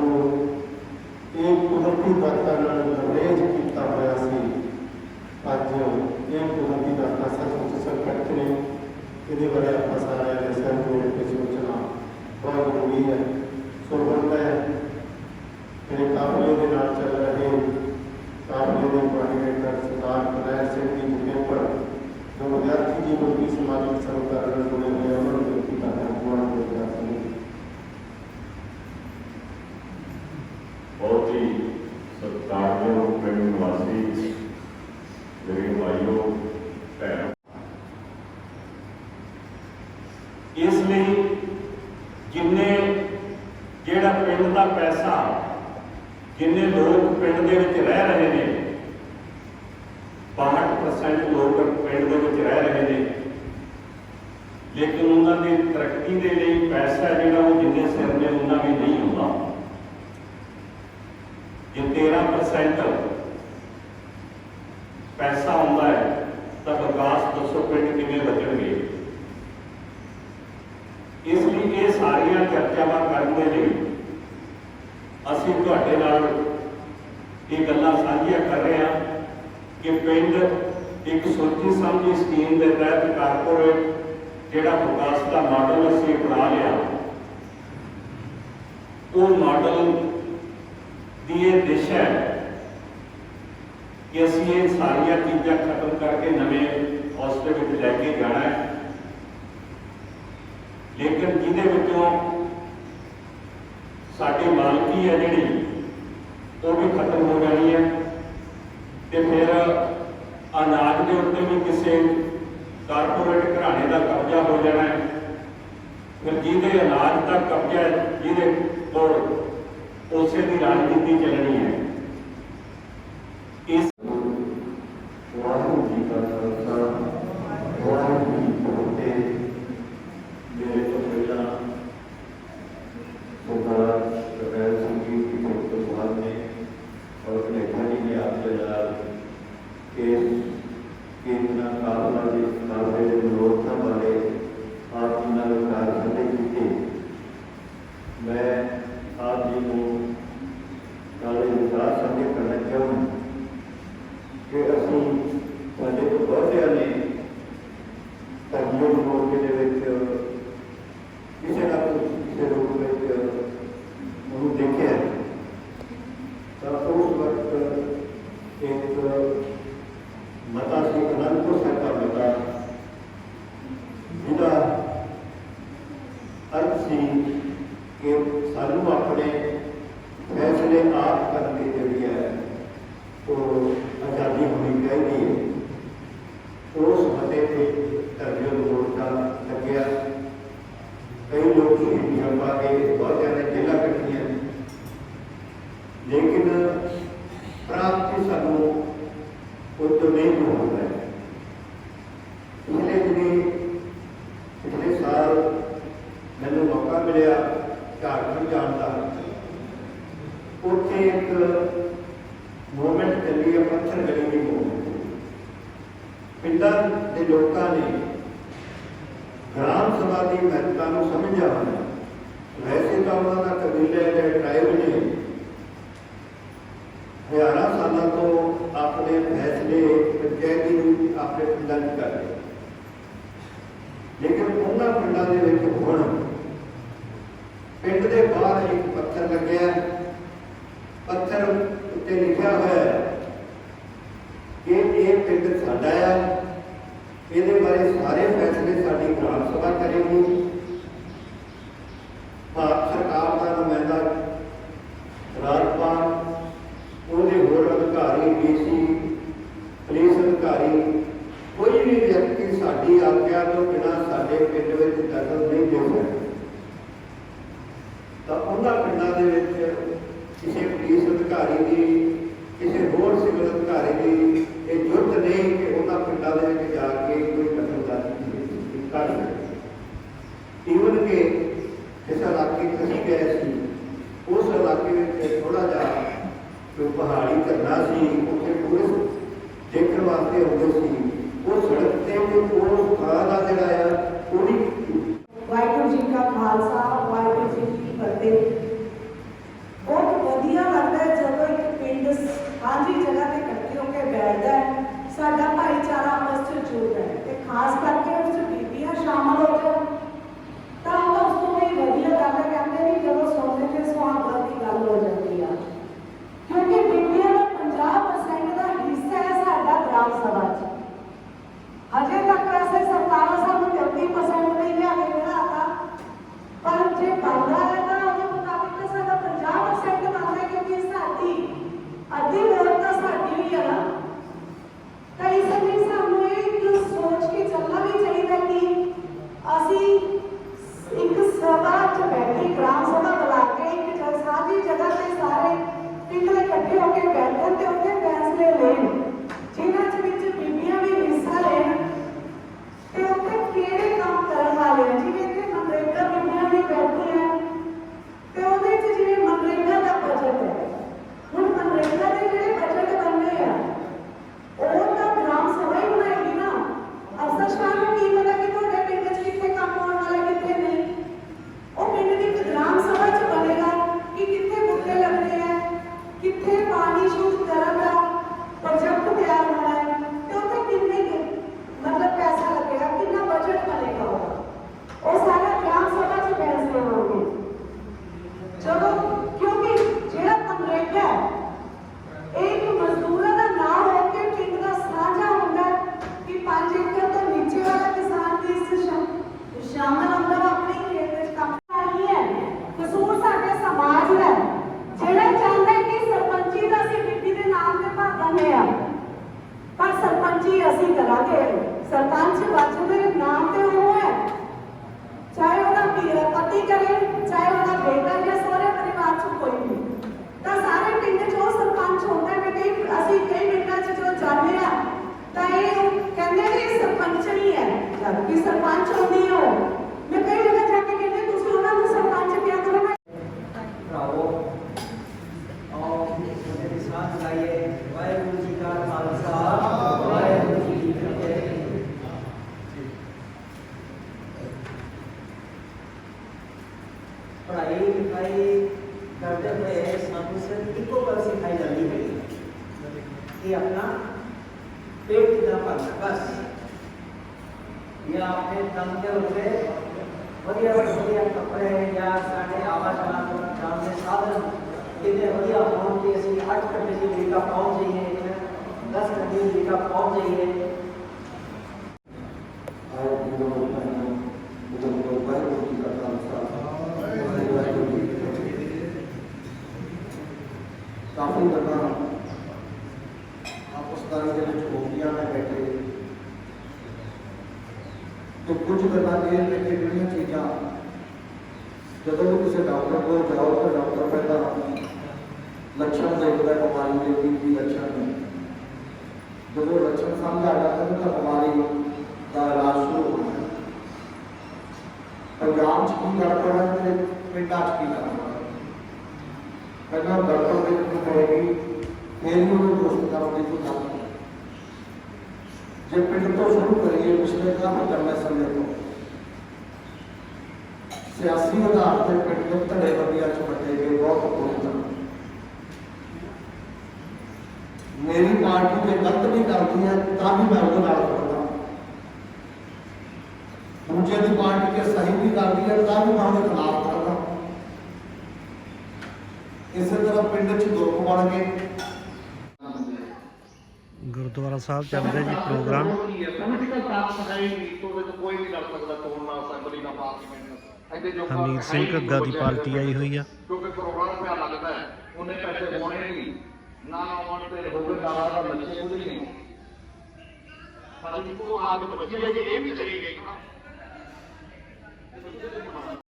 ਜੋ ਇਹ ਕੁਦਰਤੀ ਦਾਤਾ ਨਾਲ ਲਵੇਜ ਕੀਤਾ ਹੋਇਆ ਸੀ। ਅੱਜ ਇਹ ਕੁਦਰਤੀ ਦਾਤਾ ਸੱਚਮੁੱਚ ਸੰਕਟ ਨੇ। ਇਹਦੇ ਬਾਰੇ ਆਪਾਂ ਸਾਰਿਆਂ ਨੇ ਸਿਰ ਜੋੜ ਕੇ ਸੋਚਣਾ ਬਹੁਤ ਜ਼ਰੂਰੀ ਹੈ। ਸੋ ਬਣਦਾ ਹੈ ਮੇਰੇ ਕਾਫਲੇ ਦੇ ਨਾਲ ਚੱਲ ਰਹੇ ਕਾਫਲੇ ਦੇ ਕੋਆਰਡੀਨੇਟਰ ਸਰਦਾਰ ਕਨੈਰ ਸਿੰਘ ਜੀ ਜੀ ਪਰ ਜੋ ਵਿਦਿਆਰਥੀ ਜੀਵਨ ਦੀ ਸਮਾਜਿਕ ਸਰਕਾਰ ਨਾਲ ਜੁੜੇ ਹੋਏ ਉਹਨਾਂ ਨੂੰ ਬੇਨਤੀ ਕਰਦਾ ਹਾਂ ਗੁਆਂਢ ਦੇ ਵਿਦਿਆਰਥੀ ਬਹੁਤ ਹੀ ਸਤਿਕਾਰਯੋਗ ਪਿੰਡ ਨਿਵਾਸੀ ਮੇਰੇ ਭਾਈਓ ਇਸ ਲਈ ਜਿੰਨੇ ਜਿਹੜਾ ਪਿੰਡ ਦਾ ਪੈਸਾ, ਜਿੰਨੇ ਲੋਕ ਪਿੰਡ ਦੇ ਵਿੱਚ ਰਹਿ ਰਹੇ ਨੇ 62% ਲੋਕ ਪਿੰਡ ਦੇ ਵਿੱਚ ਰਹਿ ਰਹੇ ਨੇ। ਲੇਕਿਨ ਉਹਨਾਂ ਦੀ ਤਰੱਕੀ ਦੇ ਲਈ ਪੈਸਾ ਜਿਹੜਾ ਉਹ ਜਿੰਨੇ ਸਿਰ ਨੇ ਉਹਨਾਂ ਵੀ ਨਹੀਂ ਹੁੰਦਾ। ਜੇ 13% ਪੈਸਾ ਆਉਂਦਾ ਹੈ, ਤਾਂ ਵਿਕਾਸ ਦੱਸੋ ਪਿੰਡ ਕਿਵੇਂ ਬਚਣਗੇ ਇਸ ਲਈ ਇਹ ਸਾਰੀਆਂ ਚਰਚਾਵਾਂ ਕਰਨ ਦੇ ਲਈ ਅਸੀਂ ਤੁਹਾਡੇ ਨਾਲ ਇਹ ਗੱਲਾਂ ਸਾਂਝੀਆਂ ਕਰ ਰਹੇ ਹਾਂ ਕਿ ਪਿੰਡ ਇੱਕ ਸੋਚੀ ਸਮਝੀ ਸਕੀਮ ਦੇ ਤਹਿਤ ਕਾਰਪੋਰੇਟ ਜਿਹੜਾ ਵਿਕਾਸ ਦਾ ਮਾਡਲ ਅਸੀਂ ਅਪਣਾ ਲਿਆ, ਉਹ ਮਾਡਲ ਦੀ ਇਹ ਦਿਸ਼ਾ ਹੈ ਕਿ ਅਸੀਂ ਇਹ ਸਾਰੀਆਂ ਚੀਜ਼ਾਂ ਖਤਮ ਕਰਕੇ ਨਵੇਂ ਹੌਸਲੇ ਵਿੱਚ ਲੈ ਕੇ ਜਾਣਾ ਹੈ। ਲੇਕਿਨ ਜਿਹਦੇ ਵਿੱਚੋਂ ਸਾਡੀ ਮਾਲਕੀ ਹੈ ਜਿਹੜੀ, ਉਹ ਵੀ ਖਤਮ ਹੋ ਜਾਣੀ ਹੈ। ਤੇ ਫਿਰ ਅਨਾਜ ਦੇ ਉੱਤੇ ਵੀ ਕਿਸੇ ਕਾਰਪੋਰੇਟ ਘਰਾਣੇ ਦਾ ਕਬਜ਼ਾ ਹੋ ਜਾਣਾ ਹੈ। ਫਿਰ ਜਿਹਦੇ ਅਨਾਜ ਦਾ ਕਬਜ਼ਾ ਜਿਹਦੇ ਕੋਲ ਉਸੇ ਦੀ ਰਾਜਨੀਤੀ ਚੱਲਣੀ ਹੈ ਇਸ ਵਾਹਿਗੁਰੂ ਜੀ ਕਾ ਖਾਲਸਾ ਵਾਹਿਗੁਰੂ ਜੀ ਕੀ ਫਤਿਹ ਮੇਰੇ ਤੋਂ ਪਹਿਲਾਂ ਸਰਦਾਰ ਕਬੈਲ ਸਿੰਘ ਜੀ ਦੀ ਫੋਟੋ ਬਾਅਦ ਨੇ ਔਰ ਕਨੇਡਾ ਜੀ ਨੇ ਆਪ ਦੇ ਨਾਲ ਕੇਸ ਕੇਂਦਰਾਂ ਕਾਰਨਾਂ ਦੇ ਕਾਰਵੇ ਦੇ ਵਿਰੋਧਤਾ ਬਾਰੇ ਆਪ ਜੀ ਨਾਲ ਵਿਚਾਰ ਸਾਂਝੇ ਕੀਤੇ ਮੈਂ ਆਪ ਜੀ ਨੂੰ ਨਾਲੇ ਵਿਚਾਰ ਸਾਂਝੇ ਕਰਨਾ ਚਾਹੁੰਦਾ ਕਿ ਅਸੀਂ ਸਾਡੇ ਤੋਂ ਬਹੁਤਿਆਂ ਨੇ ਧਰਮਯੋਗ ਮੌਕੇ ਦੇ ਵਿੱਚ ਕਿਸੇ ਨਾ ਕਿਸੇ ਰੂਪ ਵਿੱਚ ਉਹਨੂੰ ਦੇਖਿਆ ਹੈ। ਤਾਂ ਉਸ ਵਕਤ ਇੱਕ ਮਤਾ ਸੀ ਅਨੰਦਪੁਰ ਸਾਹਿਬ ਦਾ ਮਤਾ ਜਿਹਦਾ ਅਰਥ ਸੀ ਕਿ ਸਾਨੂੰ ਆਪਣੇ ਫੈਸਲੇ ਆਪ ਕਰਨ ਦੀ ਜਿਹੜੀ ਹੈ, ਉਹ ਆਜ਼ਾਦੀ ਹੋਣੀ ਚਾਹੀਦੀ ਹੈ। ਉਸ ਮਤੇ ਤੇ ਧਰਮਯੋਗ ਦਾ ਲੱਗਿਆ। ਕਈ ਲੋਕ ਸ਼ਹੀਦੀਆਂ ਪਾ ਕੇ ਬਹੁਤਿਆਂ ਨੇ ਜੇਲਾਂ ਕੱਟੀਆਂ ਲੇਕਿਨ ਪ੍ਰਾਪਤੀ ਸਾਨੂੰ ਉਹ ਤੋਂ ਨਹੀਂ ਹੋਣਾ ਹੈ ਪਿਛਲੇ ਦਿਨੀ ਪਿਛਲੇ ਸਾਲ ਮੈਨੂੰ ਮੌਕਾ ਮਿਲਿਆ ਝਾਰਖੰਡ ਜਾਣ ਦਾ ਉੱਥੇ ਇੱਕ ਮੂਵਮੈਂਟ ਚੱਲੀ ਹੈ ਪੱਥਰ ਗਲੀ ਦੀ ਮੂਵਮੈਂਟ ਪਿੰਡਾਂ ਦੇ ਲੋਕਾਂ ਨੇ ਗ੍ਰਾਮ ਸਭਾ ਦੀ ਮਹੱਤਤਾ ਨੂੰ ਸਮਝਿਆ ਹੋਇਆ ਵੈਸੇ ਤਾਂ ਉਹਨਾਂ ਦਾ ਕਬੀਲੇ ਦੇ ਟ੍ਰਾਈਬ ਨੇ ਹਜ਼ਾਰਾਂ ਸਾਲਾਂ ਤੋਂ ਆਪਣੇ ਫੈਸਲੇ, ਪੰਚਾਇਤੀ ਨੂੰ ਆਪਣੇ ਪਿੰਡਾਂ 'ਚ ਕਰ ਲੇਕਿਨ ਉਹਨਾਂ ਪਿੰਡਾਂ ਦੇ ਵਿੱਚ ਹੁਣ ਪਿੰਡ ਦੇ ਬਾਹਰ ਇੱਕ ਪੱਥਰ ਲੱਗਿਆ ਹੈ। ਪੱਥਰ ਉੱਤੇ ਲਿਖਿਆ ਹੋਇਆ ਹੈ ਕਿ ਇਹ ਪਿੰਡ ਸਾਡਾ ਆ ਇਹਦੇ ਬਾਰੇ ਸਾਰੇ ਫੈਸਲੇ ਸਾਡੀ ਗ੍ਰਾਮ ਸਭਾ ਕਰੇਗੀ। ਭਾਰਤ ਸਰਕਾਰ ਦਾ ਨੁਮਾਇੰਦਾ ਰਾਜਪਾਲ, ਉਹਦੇ ਹੋਰ ਅਧਿਕਾਰੀ, ਡੀਸੀ, ਪੁਲਿਸ ਅਧਿਕਾਰੀ, ਕੋਈ ਵੀ ਵਿਅਕਤੀ ਸਾਡੀ ਆਗਿਆ ਤੋਂ ਬਿਨਾਂ ਸਾਡੇ ਪਿੰਡ ਵਿੱਚ ਦਖਲ ਨਹੀਂ ਦੇ ਸਕਦਾ। ਤਾਂ ਉਹਨਾਂ ਪਿੰਡਾਂ ਦੇ ਵਿੱਚ ਕਿਸੇ ਪੁਲਿਸ ਅਧਿਕਾਰੀ ਦੀ ਕਰ ਕਿ ਸਰਪੰਚ ਹੁੰਦੇ ਹੋ ਮੈਂ ਕਈ ਜਗ੍ਹਾ ਜਾ ਕੇ ਕਹਿੰਦੇ ਤੁਸੀਂ ਉਹਨਾਂ ਨੂੰ ਸਰਪੰਚ ਕਿਹਾ ਕਰੋ ਨਾ ਭਰਾਵੋ ਆਓ ਉਹਦੇ ਦੀ ਸਾਥ ਲਾਈਏ ਵਾਹਿਗੁਰੂ ਜੀ ਕਾ ਖਾਲਸਾ ਵਾਹਿਗੁਰੂ ਜੀ ਕੀ ਫਤਿਹ ਪੜ੍ਹਾਈ ਲਿਖਾਈ ਕਰਦੇ ਹੋਏ ਸਾਨੂੰ ਸਿਰਫ ਇੱਕੋ ਗੱਲ ਸਿਖਾਈ ਜਾਂਦੀ ਹੈ ਕਿ ਆਪਣਾ ਪੇਟ ਕਿਦਾਂ ਭਰਨਾ ਬਸ ਇਹ ਆਪਣੇ ਦਮ ਦੇ ਉੱਤੇ ਵਧੀਆ ਵਧੀਆ ਕੱਪੜੇ ਜਾਂ ਸਾਡੇ ਆਵਾਜਾਨ ਜਾਣ ਦੇ ਸਾਧਨ ਕਿਤੇ ਵਧੀਆ ਹੋਣ ਕਿ ਅਸੀਂ 8 ਘੰਟੇ ਦੀ ਲੀਟਾ ਪਹੁੰਚ ਜਾਈਏ 10 ਘੰਟੇ ਦੀ ਲੀਟਾ ਪਹੁੰਚ ਜਾਈਏ ਆਓ ਜਦੋਂ ਮੈਂ ਜਦੋਂ ਵਾਹਿਗੁਰੂ ਜੀ ਦਾ ਖਾਲਸਾ ਵਾਹਿਗੁਰੂ ਜੀ ਕੀ ਫਤਿਹ ਕਾਫੀ ਗੱਲਾਂ ਆਪਸ ਦੇ ਵਿੱਚ ਹੋ ਗਈਆਂ ਨੇ ਬੈਠੇ ਤੇ ਕੁਝ ਗੱਲਾਂ ਇਹ ਨੇ ਕਿ ਜਿਹੜੀਆਂ ਚੀਜ਼ਾਂ ਜਦੋਂ ਵੀ ਕਿਸੇ ਡਾਕਟਰ ਕੋਲ ਜਾਓ ਤਾਂ ਡਾਕਟਰ ਪਹਿਲਾਂ ਲੱਛਣ ਦੇਖਦਾ ਹੈ ਬਿਮਾਰੀ ਦੇ ਕੀ ਕੀ ਲੱਛਣ ਨੇ ਜਦੋਂ ਲੱਛਣ ਸਮਝ ਆ ਜਾਂਦੇ ਨੇ ਤਾਂ ਬਿਮਾਰੀ ਦਾ ਇਲਾਜ ਸ਼ੁਰੂ ਹੋ ਜਾਂਦਾ ਹੈ। ਪੰਜਾਬ 'ਚ ਕੀ ਗੜਬੜ ਹੈ ਤੇ ਪਿੰਡਾਂ 'ਚ ਕੀ ਗੜਬੜ ਹੈ ਪਹਿਲਾਂ ਗੜਬੜ ਦੇ ਵਿੱਚ ਹੋਏਗੀ ਫਿਰ ਹੀ ਉਹਨੂੰ ਦੋਸਤ ਕਰਨ ਦੀ ਕੋਈ ਗੱਲ ਨਹੀਂ ਜੇ ਪਿੰਡ ਤੋਂ ਸ਼ੁਰੂ ਕਰੀਏ, ਪਿਛਲੇ ਕਾਫੀ ਲੰਬੇ ਸਮੇਂ ਤੋਂ। ਸਿਆਸੀ ਆਧਾਰ ਤੇ ਪਿੰਡ ਦੇ ਧੜੇ ਬੰਦੀਆਂ 'ਚ ਵੰਡੇ ਗਏ ਬਹੁਤ ਬੁਰੀ ਮੇਰੀ ਪਾਰਟੀ ਜੇ ਗਲਤ ਵੀ ਕਰਦੀ ਹੈ, ਤਾਂ ਵੀ ਮੈਂ ਉਹਦੇ ਨਾਲ ਖੜਦਾ। ਦੂਜੇ ਦੀ ਪਾਰਟੀ ਜੇ ਸਹੀ ਵੀ ਕਰਦੀ ਹੈ, ਤਾਂ ਵੀ ਮੈਂ ਉਹਦੇ ਖਿਲਾਫ ਖੜਦਾ। ਇਸੇ ਤਰ੍ਹਾਂ ਪਿੰਡ 'ਚ ਗਰੁੱਪ ਬਣ ਗਏ। ਗੁਰਦੁਆਰਾ ਸਾਹਿਬ ਚੱਲਦਾ ਜੀ ਪ੍ਰੋਗਰਾਮ। ਪੋਲੀਟੀਕਲ ਤਾਕਤ ਹੈ ਹੀ ਨਹੀਂ ਤੋਂ ਵਿੱਚ ਕੋਈ ਵੀ ਲੜ ਸਕਦਾ ਚੋਣ ਨਾ ਅਸੈਂਬਲੀ ਨਾ ਪਾਰਲੀਮੈਂਟ ਇੱਥੇ ਜੋ ਹਮੀਦ ਸਿੰਘ ਘੱਗਾ ਦੀ ਪਾਰਟੀ ਆਈ ਹੋਈ ਆ। ਕਿਉਂਕਿ ਕਰੋੜਾਂ ਰੁਪਇਆ ਲੱਗਦਾ ਹੈ ਉਹਨੇ ਪੈਸੇ ਹੋਣੇ ਨਹੀਂ ਨਾ ਆਉਣ ਤੇ ਹੋਵੇ ਨਾ ਦਾ ਬੱਚੇ ਕੁਝ ਨਹੀਂ ਪਰ ਇੱਕੋ ਆਦਤ ਬੱਚੀ ਹੈ ਜੇ ਇਹ ਵੀ ਚਲੀ ਗਈ ਨਾ